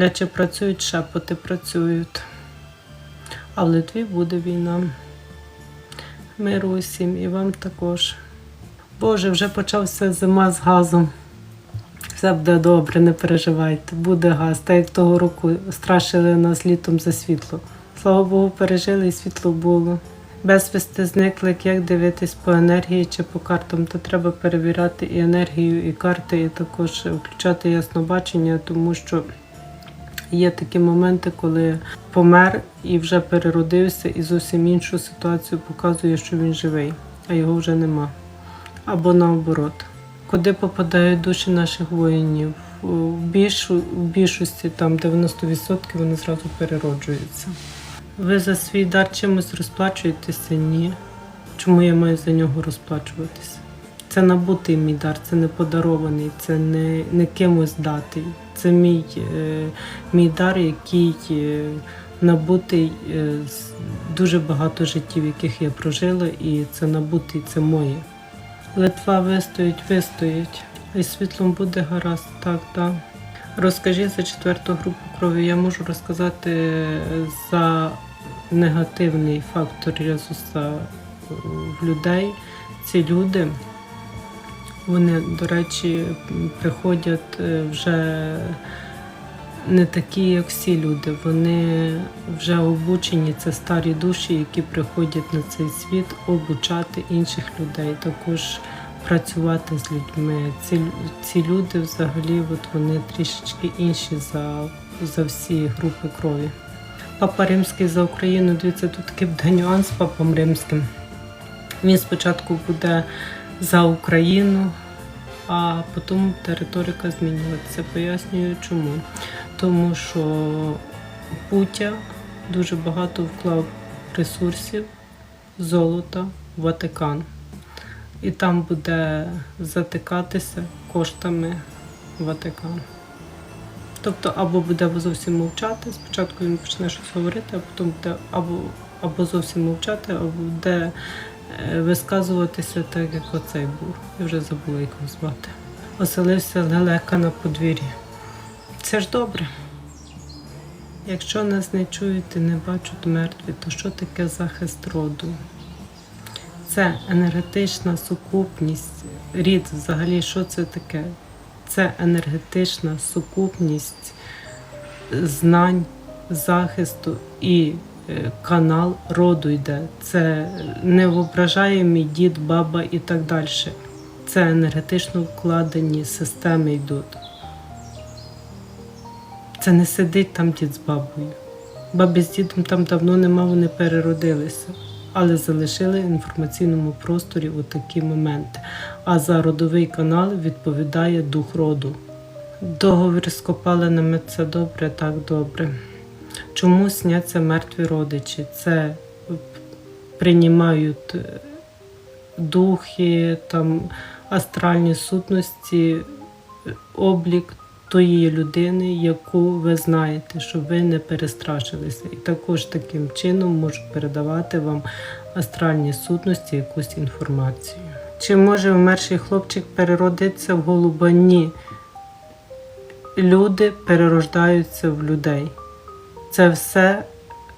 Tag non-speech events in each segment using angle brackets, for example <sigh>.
Ляче працюють, шепоти працюють. А в Литві буде війна. Миру усім і вам також. Боже, вже почався зима з газом. Все буде добре, не переживайте, буде газ. Так як того року страшили нас літом за світло. Слава Богу, пережили і світло було. Безвісти зникли, як дивитись по енергії чи по картам, то треба перевіряти і енергію, і карти, і також включати яснобачення, тому що є такі моменти, коли помер і вже переродився, і зовсім іншу ситуацію показує, що він живий, а його вже нема. Або наоборот. Куди попадають душі наших воїнів? В більшості, там 90% вони зразу перероджуються. Ви за свій дар чимось розплачуєтеся? Ні. Чому я маю за нього розплачуватися? Це набутий мій дар, це не подарований, це не, не кимось датий. Це мій, е, мій дар, який е, набутий е, дуже багато життів, яких я прожила, і це набутий, це моє. Литва вистоїть, вистоїть, і світлом буде гаразд, так, так. Розкажіть за четверту групу крові. Я можу розказати за негативний фактор резуса в людей. Ці люди, вони, до речі, приходять е, вже не такі, як всі люди. Вони вже обучені, це старі душі, які приходять на цей світ обучати інших людей, також працювати з людьми. Ці, ці люди взагалі от вони трішечки інші за, за всі групи крові. Папа Римський за Україну, дивіться, тут такий буде нюанс з папом Римським. Він спочатку буде за Україну, а потім територика змінюватися. Пояснюю чому. Тому що Путя дуже багато вклав ресурсів, золота Ватикан. І там буде затикатися коштами Ватикан. Тобто або буде зовсім мовчати, спочатку він почне щось говорити, а потім буде або, або зовсім мовчати, або буде висказуватися так, як оцей був. Я вже забула, як його звати. Оселився лелека на подвір'ї. Це ж добре. Якщо нас не чують і не бачать мертві, то що таке захист роду? Це енергетична сукупність. Рід взагалі, що це таке? Це енергетична сукупність знань, захисту і е, канал роду йде. Це невоображаємий дід, баба і так далі. Це енергетично вкладені системи йдуть. Це не сидить там дід з бабою. Бабі з дідом там давно нема, вони переродилися, але залишили в інформаційному просторі отакі моменти. А за родовий канал відповідає дух роду. Договір з копалинами це добре, так добре. Чому сняться мертві родичі? Це приймають е, духи, там астральні сутності, облік тої людини, яку ви знаєте, щоб ви не перестрашилися. І також таким чином можуть передавати вам астральні сутності якусь інформацію. Чи може вмерший хлопчик переродитися в голуба? Ні. Люди перерождаються в людей. Це все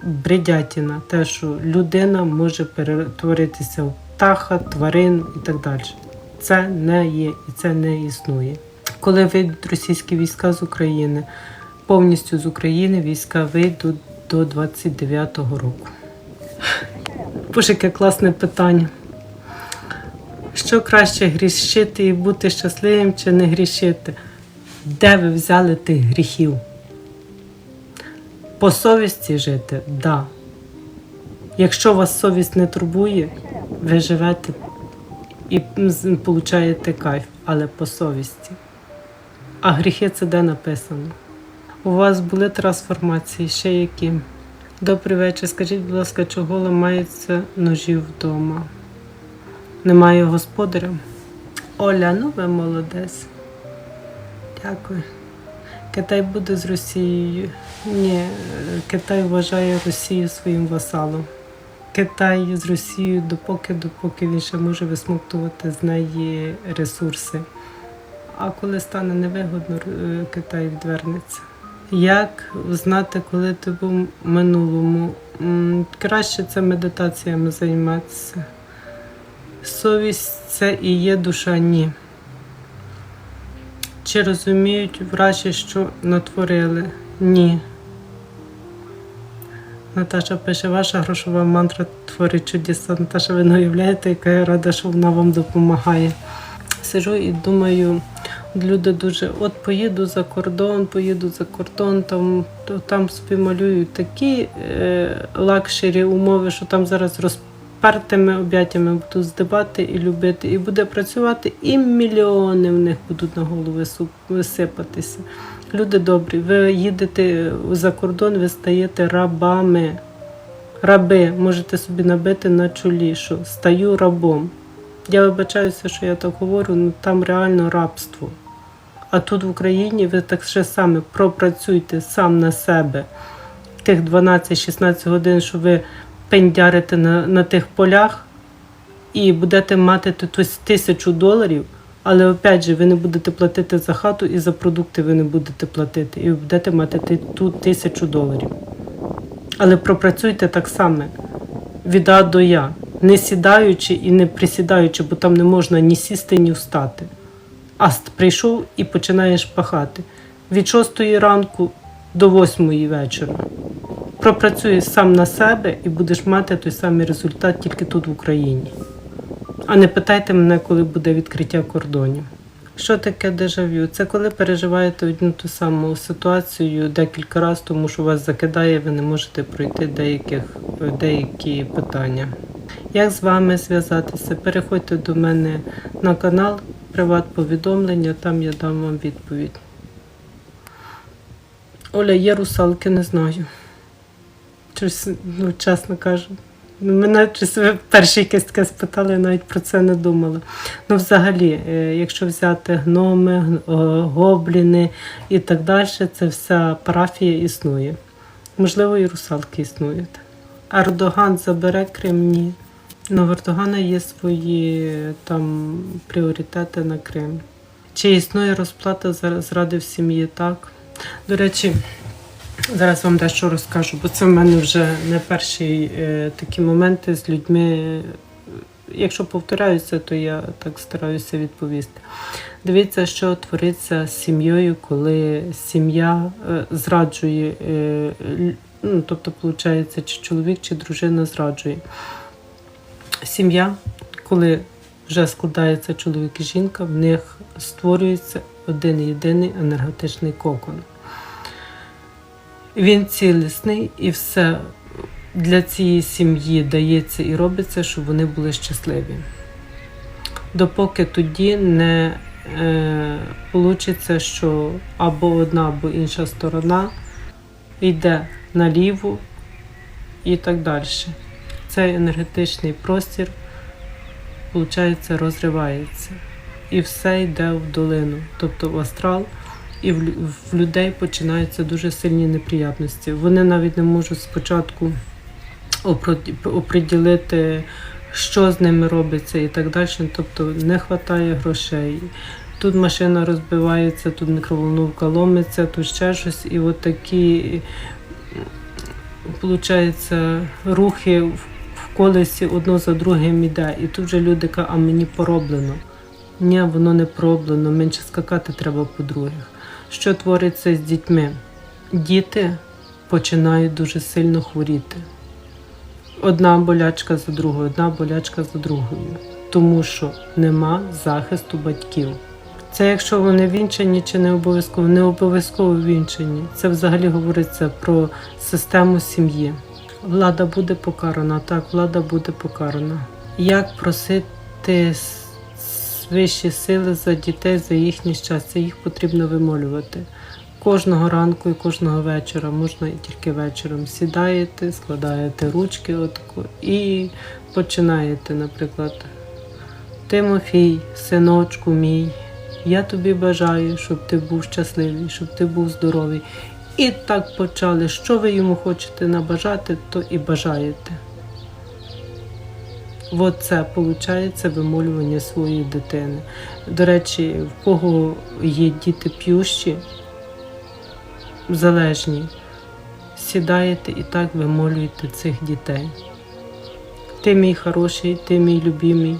бредятіна, те, що людина може перетворитися в птаха, тварин і так далі. Це не є і це не існує. Коли вийдуть російські війська з України, повністю з України війська вийдуть до 29-го року. Боже, яке класне питання. Що краще грішити і бути щасливим чи не грішити? Де ви взяли тих гріхів? По совісті жити? Да. Якщо вас совість не турбує, ви живете і получаєте кайф, але по совісті. А гріхи це де написано? У вас були трансформації, ще які? Добрий вечір. Скажіть, будь ласка, чого ламаються ножі вдома? Немає господаря? Оля, ну ви молодець. Дякую. Китай буде з Росією. Ні, Китай вважає Росію своїм васалом. Китай з Росією допоки, допоки він ще може висмоктувати з неї ресурси. А коли стане невигодно, е, Китай відвернеться. Як знати, коли ти був в минулому? Краще це медитаціями займатися. Совість це і є душа ні. Чи розуміють вражі, що натворили? Ні. Наташа пише, ваша грошова мантра творить чудеса. Наташа, ви не уявляєте, яка я рада, що вона вам допомагає. Сижу і думаю, люди дуже, от поїду за кордон, поїду за кордон, там, то там собі малюють такі е, лакшері умови, що там зараз розпертими об'яттями будуть здибати і любити, і буде працювати, і мільйони в них будуть на голови висипатися. Люди добрі, ви їдете за кордон, ви стаєте рабами. Раби, можете собі набити на чолі, що стаю рабом. Я вибачаюся, що я так говорю, ну там реально рабство. А тут в Україні ви так ще саме пропрацюйте сам на себе тих 12-16 годин, що ви пендярите на, на тих полях, і будете мати тисячу доларів, але опять же ви не будете платити за хату і за продукти ви не будете платити. І будете мати ту тисячу доларів. Але пропрацюйте так само від А до Я, не сідаючи і не присідаючи, бо там не можна ні сісти, ні встати. А прийшов і починаєш пахати від 6 ранку до 8 вечора. Пропрацюй сам на себе і будеш мати той самий результат тільки тут в Україні. А не питайте мене, коли буде відкриття кордонів. Що таке дежавю? Це коли переживаєте одну ту саму ситуацію декілька разів, тому що вас закидає, ви не можете пройти деяких, деякі питання. Як з вами зв'язатися? Переходьте до мене на канал, приват-повідомлення, там я дам вам відповідь. Оля, є русалки, не знаю. Щось, ну, чесно кажу. Мене перші якесь таке спитали, я навіть про це не думала. Ну, взагалі, е, якщо взяти гноми, е, гобліни і так далі, це вся парафія існує. Можливо, і русалки існують. Ердоган забере Крим, ні. Ну, в Ердогана є свої там пріоритети на Крим. Чи існує розплата за зради в сім'ї? Так. До речі, зараз вам дещо розкажу, бо це в мене вже не перші е, такі моменти з людьми. Якщо повторяюся, то я так стараюся відповісти. Дивіться, що твориться з сім'єю, коли сім'я е, зраджує, е, ну, тобто, виходить, чи чоловік, чи дружина зраджує. Сім'я, коли вже складається чоловік і жінка, в них створюється один єдиний енергетичний кокон. Він цілісний і все для цієї сім'ї дається і робиться, щоб вони були щасливі. Допоки тоді не е, вийде, що або одна, або інша сторона йде наліво і так далі. Цей енергетичний простір, виходить, розривається. І все йде в долину, тобто в астрал, і в, людей починаються дуже сильні неприятності. Вони навіть не можуть спочатку оприділити, що з ними робиться і так далі. Тобто не вистачає грошей. Тут машина розбивається, тут мікроволновка ломиться, тут ще щось. І от такі, виходить, рухи в в колесі одно за другим іде. І тут вже люди кажуть, а мені пороблено. Ні, воно не пороблено, менше скакати треба по других. Що твориться з дітьми? Діти починають дуже сильно хворіти. Одна болячка за другою, одна болячка за другою, тому що нема захисту батьків. Це якщо вони вінчані чи не обов'язково, не обов'язково вінчані. Це взагалі говориться про систему сім'ї. Влада буде покарана, так, влада буде покарана. Як просити вищі сили за дітей, за їхнє щастя? Їх потрібно вимолювати. Кожного ранку і кожного вечора, можна тільки вечором. Сідаєте, складаєте ручки отако і починаєте, наприклад, Тимофій, синочку мій, я тобі бажаю, щоб ти був щасливий, щоб ти був здоровий. І так почали. Що ви йому хочете набажати, то і бажаєте. От це виходить вимолювання своєї дитини. До речі, в кого є діти п'ющі, залежні, сідаєте і так вимолюєте цих дітей. Ти мій хороший, ти мій любимий.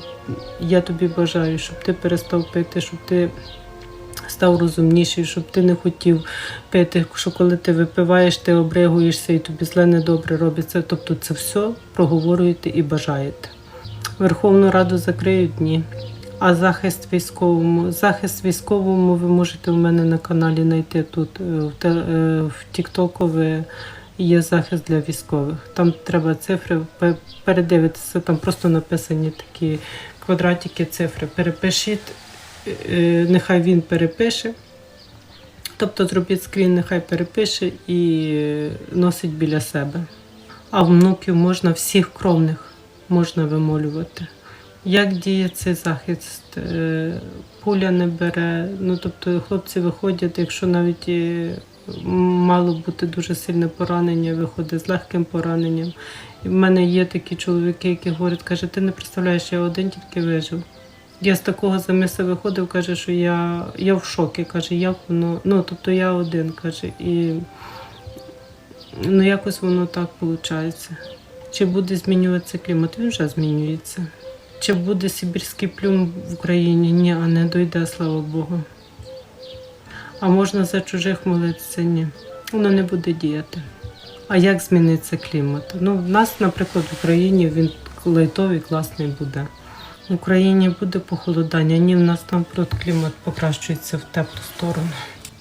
Я тобі бажаю, щоб ти перестав пити, щоб ти став розумніший, щоб ти не хотів пити, що коли ти випиваєш, ти обригуєшся і тобі зле недобре робиться. Тобто це все проговорюєте і бажаєте. Верховну Раду закриють ні. А захист військовому. Захист військовому ви можете у мене на каналі знайти тут. е, В, те- е, є захист для військових. Там треба цифри передивитися. Там просто написані такі квадратики, цифри. Перепишіть, е, нехай він перепише. Тобто зробіть скрін, нехай перепише і носить біля себе. А внуків можна всіх кровних можна вимолювати. Як діє цей захист? Е, Пуля не бере. Ну тобто хлопці виходять, якщо навіть мало бути дуже сильне поранення, виходить з легким пораненням. І в мене є такі чоловіки, які говорять, каже, ти не представляєш, я один тільки вижив. Я з такого замиса виходив, каже, що я, я в шокі, каже, як воно, ну тобто я один, каже, і ну якось воно так виходить. Чи буде змінюватися клімат? Він вже змінюється. Чи буде Сибірський плюм в Україні? Ні, а не дойде, слава Богу. А можна за чужих молитися? Ні. Воно не буде діяти. А як зміниться клімат? Ну, в нас, наприклад, в Україні він лайтовий, класний буде. В Україні буде похолодання, ні, в нас там клімат покращується в теплу сторону.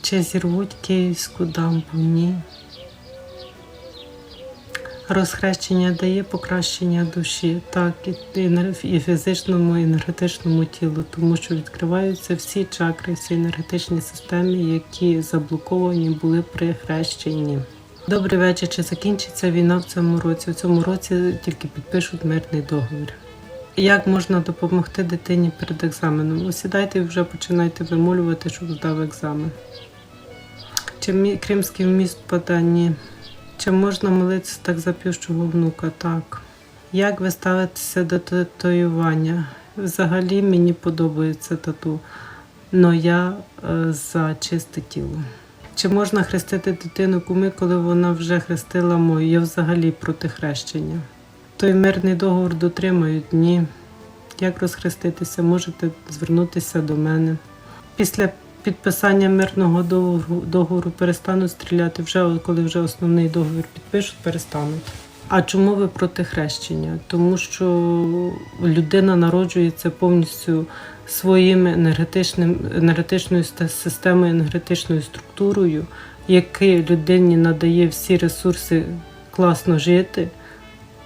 Чи зірвуть київську дамбу? Ні. Розхрещення дає покращення душі, так, і, фізичному, і енергетичному тілу, тому що відкриваються всі чакри, всі енергетичні системи, які заблоковані були при хрещенні. Добрий вечір. Чи закінчиться війна в цьому році? У цьому році тільки підпишуть мирний договір. Як можна допомогти дитині перед екзаменом? Ну, сідайте і вже починайте вимолювати, щоб здав екзамен. Чи мі- Кримський міст паде? Ні. Чи можна молитися так за п'ющого внука? Так. Як ви ставитеся до татуювання? Взагалі мені подобається тату, але я е, за чисте тіло. Чи можна хрестити дитину куми, коли вона вже хрестила мою? Я взагалі проти хрещення. Той мирний договор дотримають? Ні. Як розхреститися? Можете звернутися до мене. Після підписання мирного договору, договору перестануть стріляти вже, коли вже основний договір підпишуть, перестануть. А чому ви проти хрещення? Тому що людина народжується повністю своїм енергетичним, енергетичною системою, енергетичною структурою, який людині надає всі ресурси класно жити,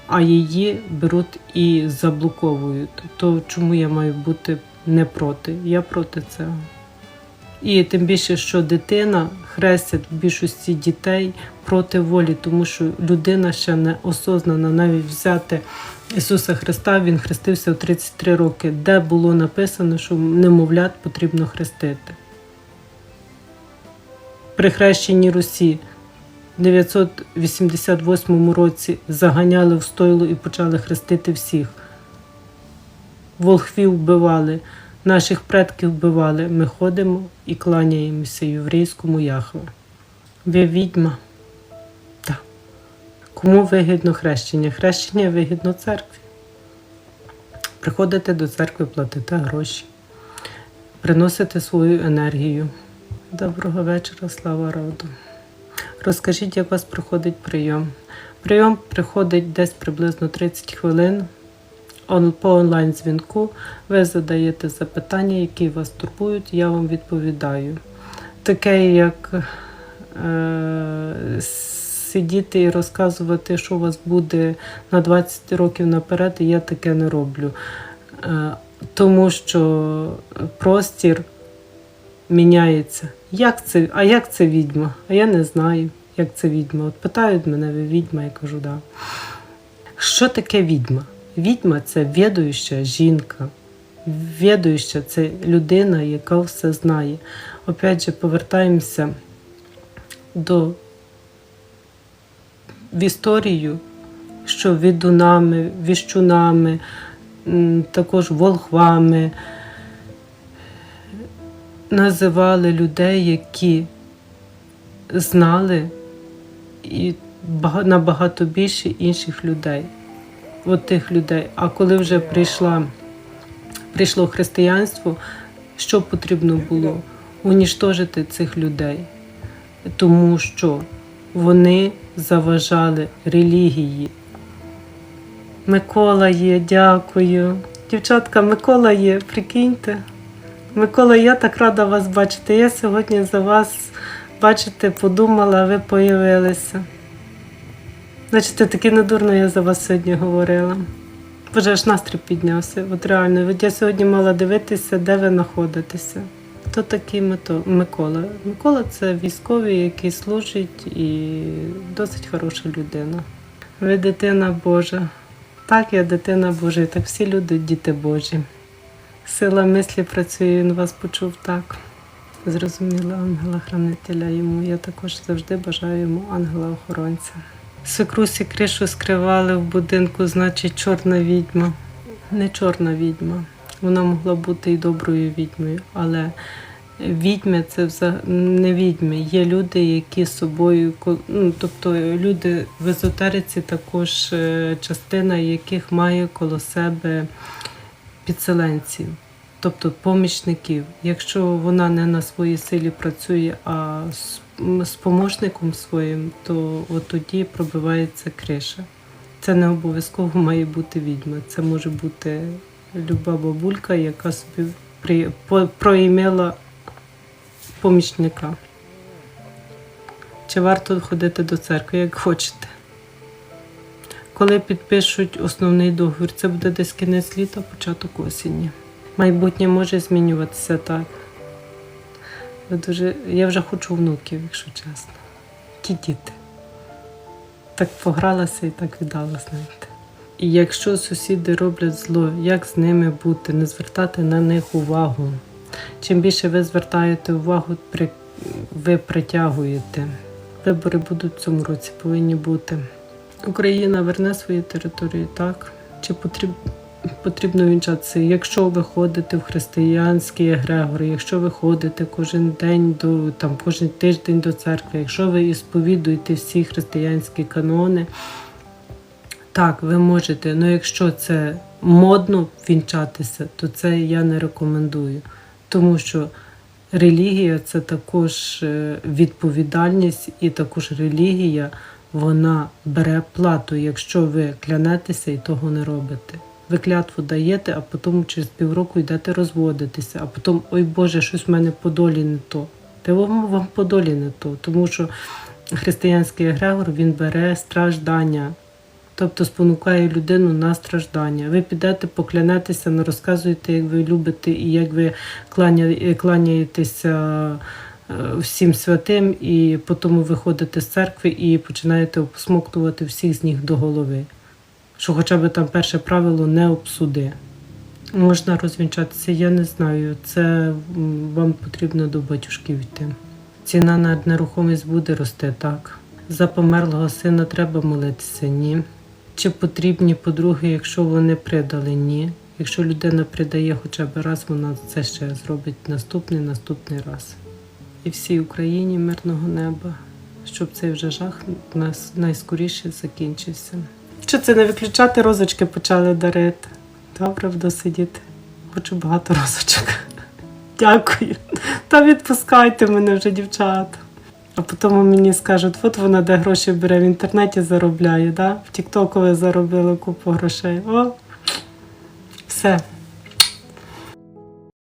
а її беруть і заблоковують. То чому я маю бути не проти? Я проти цього. І тим більше, що дитина хрестять в більшості дітей проти волі, тому що людина ще не осознана навіть взяти Ісуса Христа, Він хрестився в 33 роки, де було написано, що немовлят потрібно хрестити. При хрещенні Русі в 988 році заганяли в стойло і почали хрестити всіх. Волхвів вбивали, наших предків вбивали. Ми ходимо і кланяємося єврейському Яхве. Ви відьма? Так. Кому вигідно хрещення? Хрещення вигідно церкві. Приходите до церкви, платите гроші, приносите свою енергію. Доброго вечора, слава роду. Розкажіть, як у вас проходить прийом. Прийом приходить десь приблизно 30 хвилин по онлайн-дзвінку. Ви задаєте запитання, які вас турбують, я вам відповідаю. Таке, як е, сидіти і розказувати, що у вас буде на 20 років наперед, я таке не роблю. Е, тому що простір міняється. Як це, а як це відьма? А я не знаю, як це відьма. От питають мене, ви відьма, я кажу, да. Що таке відьма? Відьма це відуюча жінка. Відуюча це людина, яка все знає. Опять же, повертаємося до в історію, що відунами, віщунами, також волхвами називали людей, які знали і набагато більше інших людей. От тих людей. А коли вже прийшла, прийшло християнство, що потрібно було? Уніштожити цих людей, тому що вони заважали релігії. Микола є, дякую. Дівчатка, Микола є, прикиньте. Микола, я так рада вас бачити. Я сьогодні за вас, бачите, подумала, ви появилися. Значить, таки недурно я за вас сьогодні говорила. Боже, аж настрій піднявся. От реально, от я сьогодні мала дивитися, де ви знаходитеся. Хто такий Микола? Микола це військовий, який служить і досить хороша людина. Ви дитина Божа. Так, я дитина Божа, і так всі люди діти Божі. Сила мислі працює, він вас почув так. Зрозуміла ангела-хранителя йому. Я також завжди бажаю йому ангела-охоронця. Свекрусі кришу скривали в будинку, значить, чорна відьма. Не чорна відьма. Вона могла бути і доброю відьмою, але відьми це вза- не відьми. Є люди, які з собою, ну, тобто люди в езотериці також е, частина яких має коло себе підселенців, тобто помічників. Якщо вона не на своїй силі працює, а з, помощником своїм, то от тоді пробивається криша. Це не обов'язково має бути відьма. Це може бути люба бабулька, яка собі при, проімела помічника. Чи варто ходити до церкви, як хочете? Коли підпишуть основний договір, це буде десь кінець літа, початок осені. Майбутнє може змінюватися так. Я, дуже, я вже хочу внуків, якщо чесно. Ті діти. Так погралася і так віддала, знаєте. І якщо сусіди роблять зло, як з ними бути, не звертати на них увагу. Чим більше ви звертаєте увагу, ви притягуєте. Вибори будуть в цьому році, повинні бути. Україна верне свої території, так? Чи потріб... потрібно вінчатися? Якщо ви ходите в християнський егрегор, якщо ви ходите кожен день до там, кожен тиждень до церкви, якщо ви і сповідуєте всі християнські канони, так, ви можете. але якщо це модно вінчатися, то це я не рекомендую. Тому що релігія це також е, відповідальність, і також релігія вона бере плату, якщо ви клянетеся і того не робите. Ви клятву даєте, а потім через півроку йдете розводитися, а потім, ой Боже, щось в мене по долі не то. Та вам, вам по долі не то, тому що християнський егрегор він бере страждання, тобто спонукає людину на страждання. Ви підете, поклянетеся, не розказуєте, як ви любите і як ви кланя- кланяєтеся е, всім святим, і потім виходите з церкви і починаєте обсмоктувати всіх з ніг до голови. Що хоча б там перше правило не обсуди. Можна розвінчатися, я не знаю. Це вам потрібно до батюшків йти. Ціна на нерухомість буде рости, так. За померлого сина треба молитися, ні. Чи потрібні подруги, якщо вони придали? Ні. Якщо людина придає хоча б раз, вона це ще зробить наступний наступний раз. І всій Україні мирного неба, щоб цей вже жах нас найскоріше закінчився. Що це не виключати розочки почали дарити? Добре буду сидіти. Хочу багато розочок. <laughs> Дякую. Та відпускайте мене вже, дівчата. А потім мені скажуть, от вона де гроші бере в інтернеті заробляє, да? в Тіктокові заробила купу грошей. О, все.